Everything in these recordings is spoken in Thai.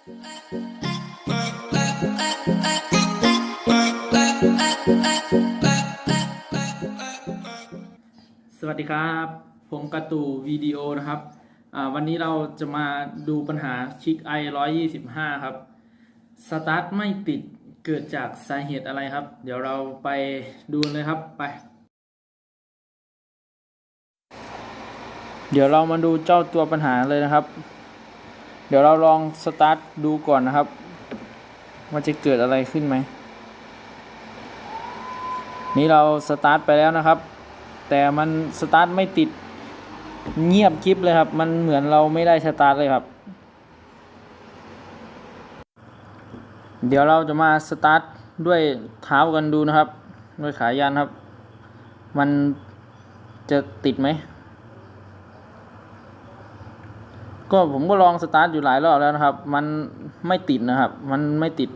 สวัสดีครับ ผมกระตูวิดีโอนะครับวันนี้เราจะมาดูปัญหาชิกไอ125ครับ สตาร์ทไม่ติดเกิดจากสาเหตุอะไรครับ เดี๋ยวเราไปดูเลยครับไป เดี๋ยวเรามาดูเจ้าตัวปัญหาเลยนะครับ เดี๋ยวเราลองสตาร์ทดูก่อนนะครับว่าจะเกิดอะไรขึ้นไหม นี่เราสตาร์ทไปแล้วนะครับ แต่มันสตาร์ทไม่ติดเงียบคลิปเลยครับ มันเหมือนเราไม่ได้สตาร์ทเลยครับ เดี๋ยวเราจะมาสตาร์ทด้วยเท้ากันดูนะครับ ด้วยขายันครับ มันจะติดไหม ก็ผมก็ลองสตาร์ทอยู่หลายรอบแล้วนะครับ มันไม่ติดนะครับ มันไม่ติด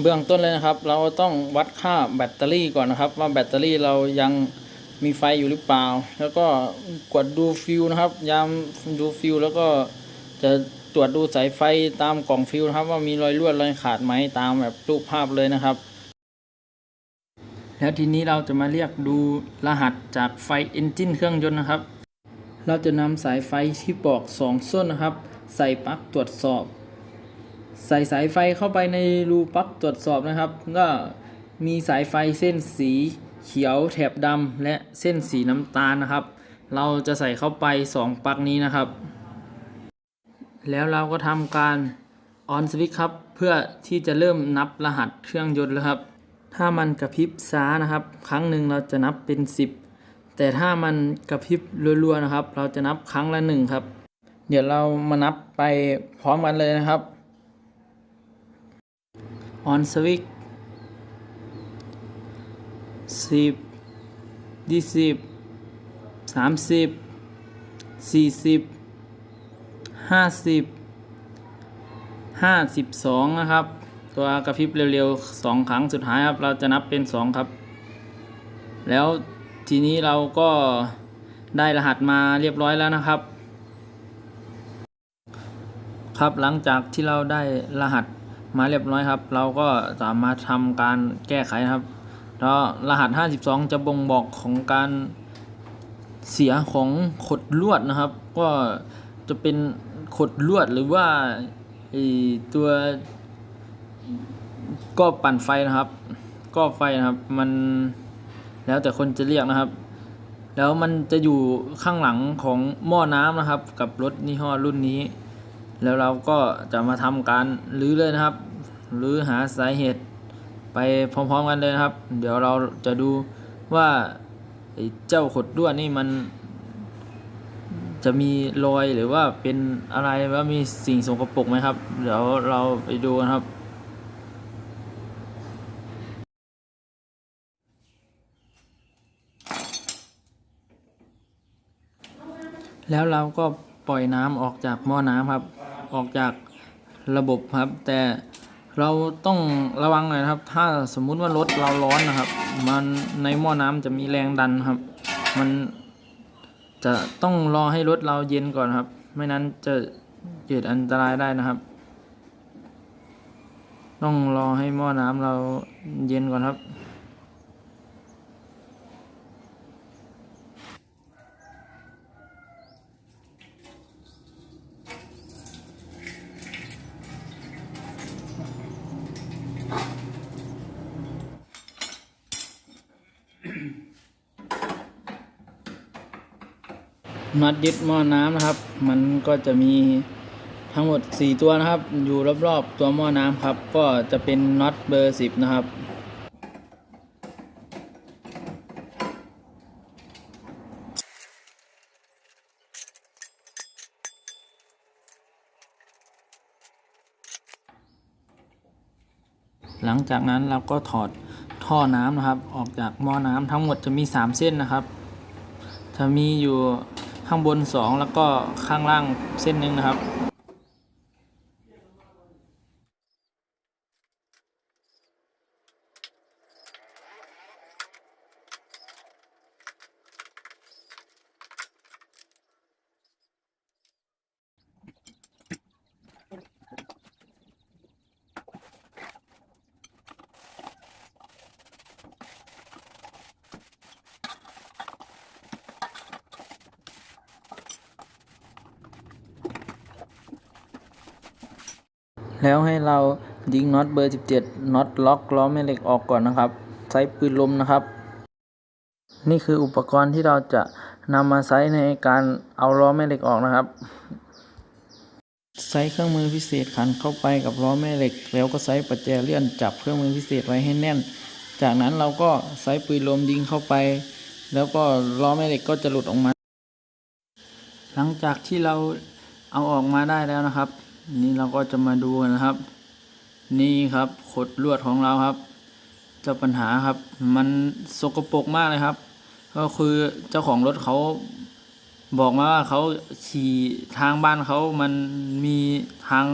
เบื้องต้นเลยนะครับ เราต้องวัดค่าแบตเตอรี่ก่อนนะครับ ว่าแบตเตอรี่เรายังมีไฟอยู่หรือเปล่า แล้วก็กดดูฟิวนะครับ ยามดูฟิวแล้วก็จะตรวจดูสายไฟตามกล่องฟิวนะครับ ว่ามีรอยรั่วรอยขาดไหมตามแบบรูปภาพเลยนะครับ แล้วทีนี้เราจะมาเรียกดูรหัสจากไฟเอนจินเครื่องยนต์นะครับ เราจะนำสายไฟที่ปอกสองส้นนะครับ ใส่ปลั๊กตรวจสอบ ใส่สายไฟเข้าไปในรูปลั๊กตรวจสอบนะครับ ก็มีสายไฟเส้นสีเขียวแถบดำและเส้นสีน้ำตาลนะครับ เราจะใส่เข้าไป 2ปลั๊กนี้นะครับ แล้วเราก็ทำการออนสวิตช์ครับ เพื่อที่จะเริ่มนับรหัสเครื่องยนต์แล้วครับ ถ้ามันกระพริบช้านะครับ ครั้งหนึ่งเราจะนับเป็น 10 แต่ถ้ามันกระพริบรัวๆนะครับ เราจะนับครั้งละหนึ่งครับ เดี๋ยวเรามานับไปพร้อมกันเลยนะครับออนสวิกสิบยี่สิบสามสิบสี่สิบห้าสิบห้าสิบสองนะครับ ตัวกระพริบเร็วๆสองครั้งสุดท้ายครับ เราจะนับเป็นสองครับ แล้ว ทีนี้เราก็ได้รหัสมาเรียบร้อยแล้วนะครับ ครับหลังจากที่เราได้รหัสมาเรียบร้อยครับ เราก็สามารถทำการแก้ไขครับแล้วรหัส 52 จะบ่งบอกของการเสียของขดลวดนะครับ ก็จะเป็นขดลวดหรือว่าตัวก็ปั่นไฟนะครับ ก็ไฟนะครับมัน แล้วแต่คนจะเรียกนะครับ แล้วมันจะอยู่ข้างหลังของหม้อน้ำนะครับ กับรถยี่ห้อรุ่นนี้ แล้วเราก็จะมาทำการรื้อเลยนะครับรื้อหาสาเหตุไปพร้อมๆกันเลยนะครับ เดี๋ยวเราจะดูว่าเจ้าขดด้วนนี่มันจะมีรอยหรือว่าเป็นอะไรว่ามีสิ่งสกปรกไหมครับ เดี๋ยวเราไปดูกันครับ แล้วเราก็ปล่อยน้ำออกจากหม้อน้ำครับ ออกจากระบบครับ แต่เราต้องระวังหน่อยครับ ถ้าสมมุติว่ารถเราร้อนนะครับ มันในหม้อน้ำจะมีแรงดันครับ มันจะต้องรอให้รถเราเย็นก่อนครับ ไม่นั้นจะเกิดอันตรายได้นะครับ ต้องรอให้หม้อน้ำเราเย็นก่อนครับ น็อตยึดหม้อน้ำนะครับ มันก็จะมีทั้งหมด 4 ตัวนะครับ อยู่รอบๆตัวหม้อน้ำครับ ก็จะเป็นน็อตเบอร์ 10 นะครับหลังจากนั้นเราก็ถอดท่อน้ำนะครับ ออกจากหม้อน้ำทั้งหมดจะมี 3 เส้นนะครับ จะมีอยู่ ข้างบน 2 แล้วก็ข้างล่างเส้นหนึ่งนะครับ แล้วให้เรายิงน็อตเบอร์ 17น็อตล็อกล้อแม่เหล็กออกก่อนนะครับ ใช้ปืนลมนะครับ นี่คืออุปกรณ์ที่เราจะนำมาใช้ในการเอาล้อแม่เหล็กออกนะครับใช้เครื่องมือพิเศษขันเข้าไปกับล้อแม่เหล็ก แล้วก็ใช้ปัจแจเลื่อนจับเครื่องมือพิเศษไว้ให้แน่น จากนั้นเราก็ใช้ปืนลมยิงเข้าไป แล้วก็ล้อแม่เหล็กก็จะหลุดออกมา หลังจากที่เราเอาออกมาได้แล้วนะครับ นี่เราก็จะมาดูกันนะครับ นี่ครับขดลวดของเราครับ เจ้าปัญหาครับ มันสกปรกมากเลยครับ ก็คือเจ้าของรถเขาบอกมาว่าเขาขี่ทางบ้านเขามันมีทาง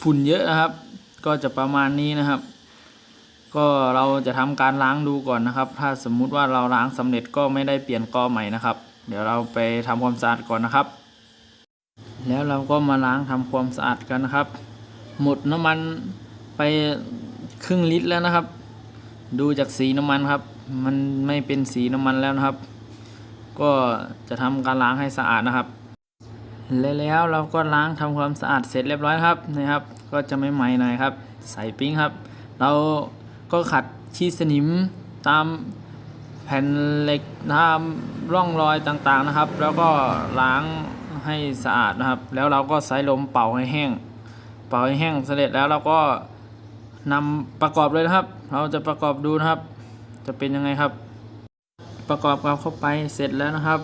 ฝุ่นเยอะนะครับ ก็จะประมาณนี้นะครับ ก็เราจะทำการล้างดูก่อนนะครับ ถ้าสมมุติว่าเราล้างสำเร็จก็ไม่ได้เปลี่ยนกอใหม่นะครับ เดี๋ยวเราไปทำความสะอาดก่อนนะครับ แล้วเราก็มาล้างทำความสะอาดกันนะครับ หมดน้ำมันไปครึ่งลิตรแล้วนะครับ ดูจากสีน้ำมันครับ มันไม่เป็นสีน้ำมันแล้วนะครับ ก็จะทำการล้างให้สะอาดนะครับและแล้วเราก็ล้างทำความสะอาดเสร็จเรียบร้อยครับนะครับ ก็จะไม่ไหมหน่อยครับ ใส่ปิ้งครับ เราก็ขัดชีสนิมตามแผ่นเหล็กตามร่องรอยต่างๆนะครับ แล้วก็ล้าง ให้สะอาดนะครับ แล้วเราก็ใช้ลมเป่าให้แห้ง เป่าให้แห้งเสร็จแล้วเราก็นำประกอบเลยนะครับ เราจะประกอบดูนะครับ จะเป็นยังไงครับ ประกอบกับเข้าไปเสร็จแล้วนะครับ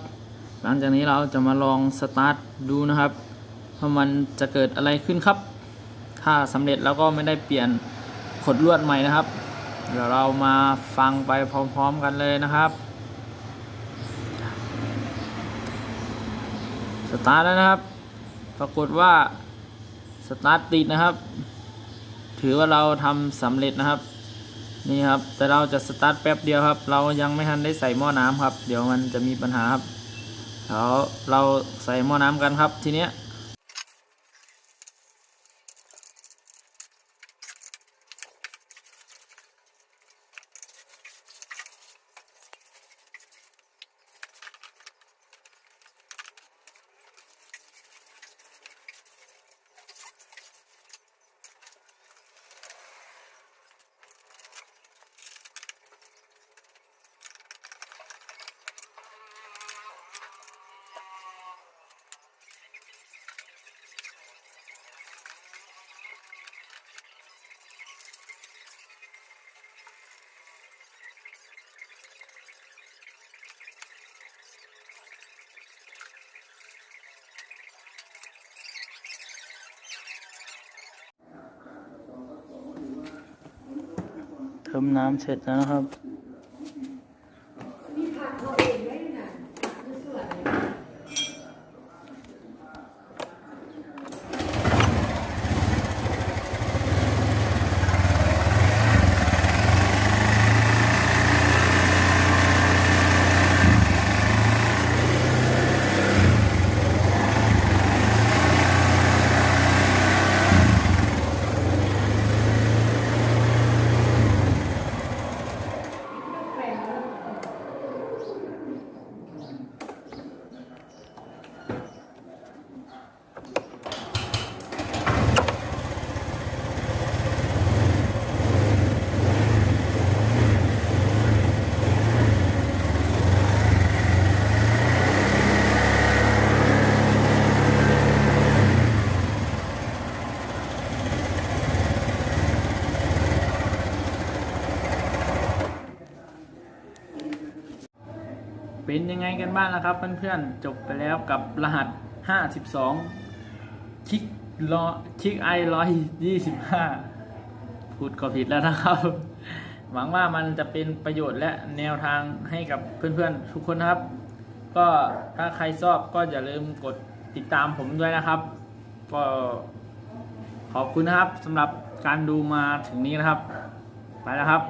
หลังจากนี้เราจะมาลองสตาร์ทดูนะครับว่ามันจะเกิดอะไรขึ้นครับ ถ้าสำเร็จแล้วก็ไม่ได้เปลี่ยนขดลวดใหม่นะครับ เดี๋ยวเรามาฟังไปพร้อม ๆ กันเลยนะครับ สตาร์ทแล้วนะครับ ปรากฏว่าสตาร์ทติดนะครับ ถือว่าเราทำสำเร็จนะครับ นี่ครับ แต่เราจะสตาร์ทแป๊บเดียวครับ เรายังไม่ทันได้ใส่หม้อน้ำครับ เดี๋ยวมันจะมีปัญหาครับเดี๋ยวเราใส่หม้อน้ำกันครับทีเนี้ย เติมน้ำเสร็จแล้วนะครับ เป็นยังไงกันบ้างล่ะครับเพื่อนๆจบไปแล้วกับรหัส 52 คิกรอคิกไอร้อยยี่สิบห้าพูดก็ผิดแล้วนะครับ หวังว่ามันจะเป็นประโยชน์และแนวทางให้กับเพื่อนๆทุกคนนะครับ ก็ถ้าใครชอบก็อย่าลืมกดติดตามผมด้วยนะครับ ก็ขอบคุณนะครับสำหรับการดูมาถึงนี้นะครับ ไปแล้วครับ